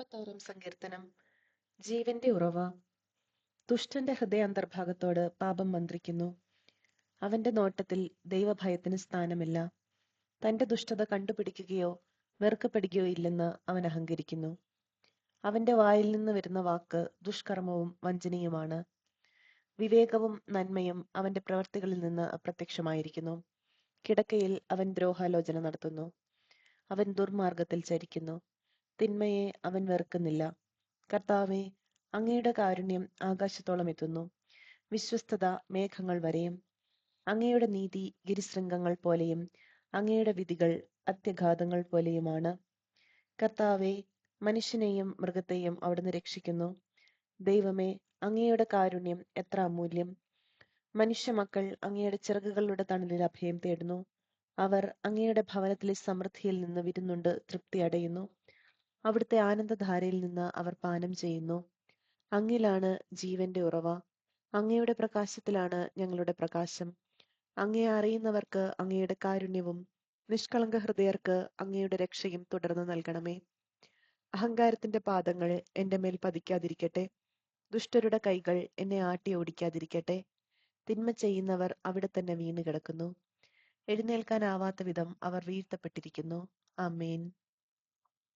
നാൽപ്പത്താറാം സങ്കീർത്തനം. ജീവന്റെ ഉറവ. ദുഷ്ടന്റെ ഹൃദയാന്തർഭാഗത്തോട് പാപം മന്ത്രിക്കുന്നു. അവന്റെ നോട്ടത്തിൽ ദൈവഭയത്തിന് സ്ഥാനമില്ല. തന്റെ ദുഷ്ടത കണ്ടുപിടിക്കുകയോ വെറുക്കപ്പെടുകയോ ഇല്ലെന്ന് അവൻ അഹങ്കരിക്കുന്നു. അവന്റെ വായിൽ നിന്ന് വരുന്ന വാക്ക് ദുഷ്കർമ്മവും വഞ്ചനീയുമാണ്. വിവേകവും നന്മയും അവന്റെ പ്രവർത്തികളിൽ നിന്ന് അപ്രത്യക്ഷമായിരിക്കുന്നു. കിടക്കയിൽ അവൻ ദ്രോഹാലോചന നടത്തുന്നു. അവൻ ദുർമാർഗത്തിൽ ചരിക്കുന്നു. തിന്മയെ അവൻ വെറുക്കുന്നില്ല. കർത്താവെ അങ്ങയുടെ കാരുണ്യം ആകാശത്തോളം എത്തുന്നു. വിശ്വസ്തത മേഘങ്ങൾ വരെയും അങ്ങയുടെ നീതി ഗിരിശൃംഗങ്ങൾ പോലെയും അങ്ങയുടെ വിധികൾ അത്യഘാതങ്ങൾ പോലെയുമാണ്. കർത്താവെ മനുഷ്യനെയും മൃഗത്തെയും അവിടുന്ന് രക്ഷിക്കുന്നു. ദൈവമേ അങ്ങയുടെ കാരുണ്യം എത്ര അമൂല്യം. മനുഷ്യ മക്കൾ അങ്ങയുടെ ചിറകുകളുടെ തണലിൽ അഭയം തേടുന്നു. അവർ അങ്ങയുടെ ഭവനത്തിലെ സമൃദ്ധിയിൽ നിന്ന് വിരുന്നുണ്ട് തൃപ്തി അടയുന്നു. അവിടുത്തെ ആനന്ദധാരയിൽ നിന്ന് അവർ പാനം ചെയ്യുന്നു. അങ്ങിലാണ് ജീവന്റെ ഉറവ. അങ്ങയുടെ പ്രകാശത്തിലാണ് ഞങ്ങളുടെ പ്രകാശം. അങ്ങയെ അറിയുന്നവർക്ക് അങ്ങയുടെ കാരുണ്യവും നിഷ്കളങ്ക ഹൃദയർക്ക് അങ്ങയുടെ രക്ഷയും തുടർന്ന് നൽകണമേ. അഹങ്കാരത്തിന്റെ പാദങ്ങൾ എന്റെ മേൽ പതിക്കാതിരിക്കട്ടെ. ദുഷ്ടരുടെ കൈകൾ എന്നെ ആട്ടി ഓടിക്കാതിരിക്കട്ടെ. തിന്മ ചെയ്യുന്നവർ അവിടെ തന്നെ വീണ് കിടക്കുന്നു. എഴുന്നേൽക്കാനാവാത്ത വിധം അവർ വീഴ്ത്തപ്പെട്ടിരിക്കുന്നു. ആമേൻ.